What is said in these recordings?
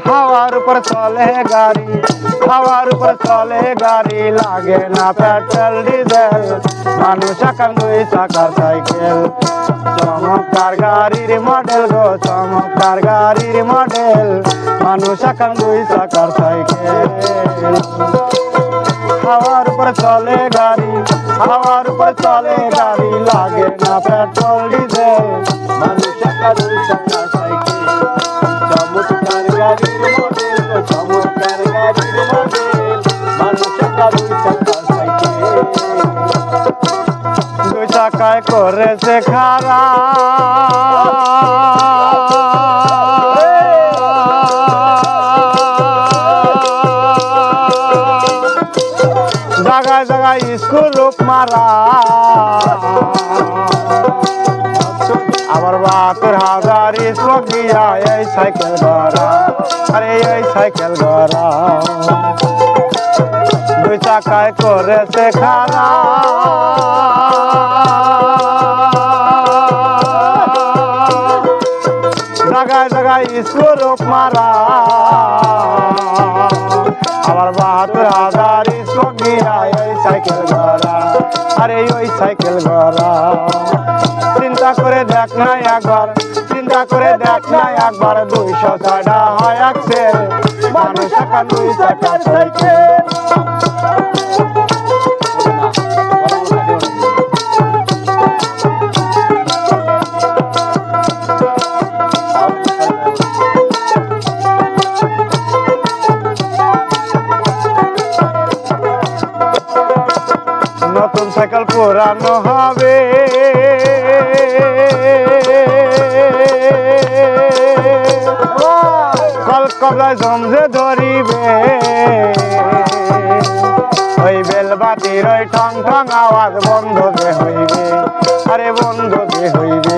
হাওয়ার উপর চলে গাড়ি হাওয়ার উপর চলে গাড়ি লাগে না পেট্রোল ডিজেল মানুষ এখন দুই চাকার সাইকেল চমৎকার গাড়ির মডেল গো চমৎকার গাড়ির মডেল মানুষ এখন দুই চাকার সাইকেল হাওয়ার উপর চলে গাড়ি হাওয়ার উপর চলে গাড়ি লাগে দুই চাকায় করেছে খারা জায়গায় জায়গায় স্কুল মারা। আবার বাহাত্তর হাজার স্মোক দিয়া এই সাইকেল গড়া। আরে এই সাইকেল গড়া। দুই চাকায় করেছে খারা জায়গায় জায়গায় স্কুল রূপ মারা। আবার বাহাত্তর হাজার স্মোক দিয়া এই সাইকেল গড়া আরে ওই সাইকেল গড়া চিন্তা করে দেখ না একবার, চিন্তা করে দেখ না একবার। দুইশো ছয়টা হয় একসেল নতুন সাইকেল পুরানো হবে। কবলায় জমজে ধরিবে। ওই বেলবাতির ওই ঠং ঠং আওয়াজ বন্ধ যে হইবে, আরে বন্ধ যে হইবে।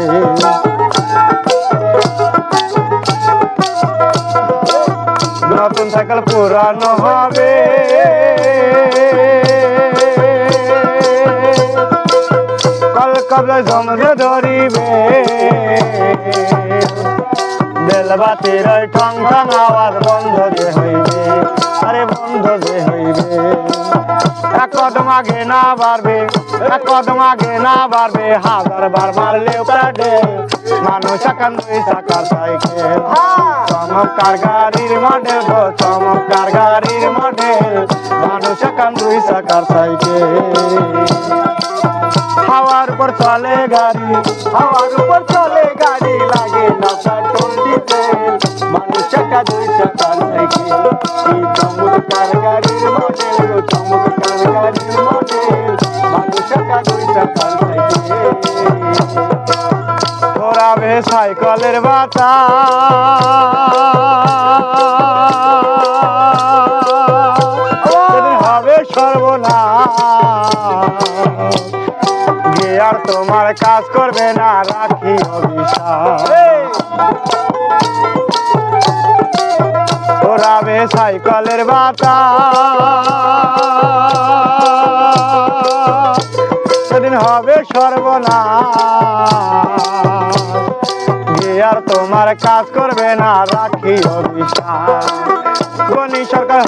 নতুন সাইকেল পুরানো হবে। কল কবলে জমরে ধরিবে। বেলবাতির ঠং ঠং আওয়াজ বন্ধ যে হইবে? আরে বন্ধ যে হইবে? কদম আগে না বাড়বে কদম আগে না বাড়বে, হাজার বার মারলেও প্যাডে মানুষ এখন দুই চাকার সাইকেল। চমৎকার গাড়ির মডেল গো, চমৎকার গাড়ির মডেল। মানুষ এখন দুই চাকার সাইকেল। উপর চলে গাড়ি, হাওয়ার উপর চলে গাড়ি, লাগে না পেট্রোল ডিজেল মানুষ একটা দুই চাকার চমৎকার গাড়ির মডেল, চমৎকার গাড়ির মডেল। মানুষ একটা দুই চাকার ঘোরাবে সাইকেলের বাতা হবে গিয়ার তোমার কাজ করবে না রাখি ওরাবে সাইকেলের বাতা সেদিন হবে সর্বনাশ। গিয়ার তোমার কাজ করবে না রাখি অভিশাপ। সরকার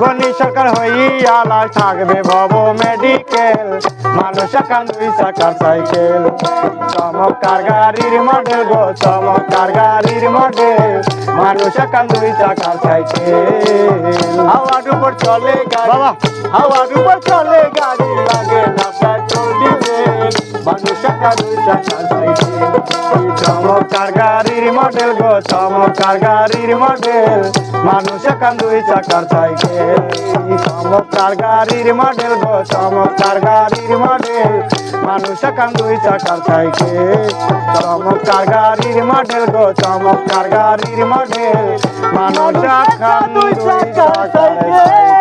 গণি সরকার হইয়ালাস থাকবে ভব মেডিকেল মানুষ এখন দুই চাকার সাইকেল চমৎকার গাড়ির মডেল গো চমৎকার গাড়ির মডেল মানুষ এখন দুই চাকার সাইকেল হাওয়ার উপর চলে গাড়ি হাওয়ার উপর চলে গাড়ি লাগে না দুই চাকার সাইকেল চমৎকার গাড়ির মডেল গো চমৎকার গাড়ির মডেল মানুষ একা দুই চাকার সাইকেল চমৎকার গাড়ির মডেল গো চমৎকার গাড়ির মডেল মানুষ একা দুই চাকার সাইকেল চমৎকার গাড়ির মডেল গো চমৎকার গাড়ির মডেল মানুষ একা দুই চাকার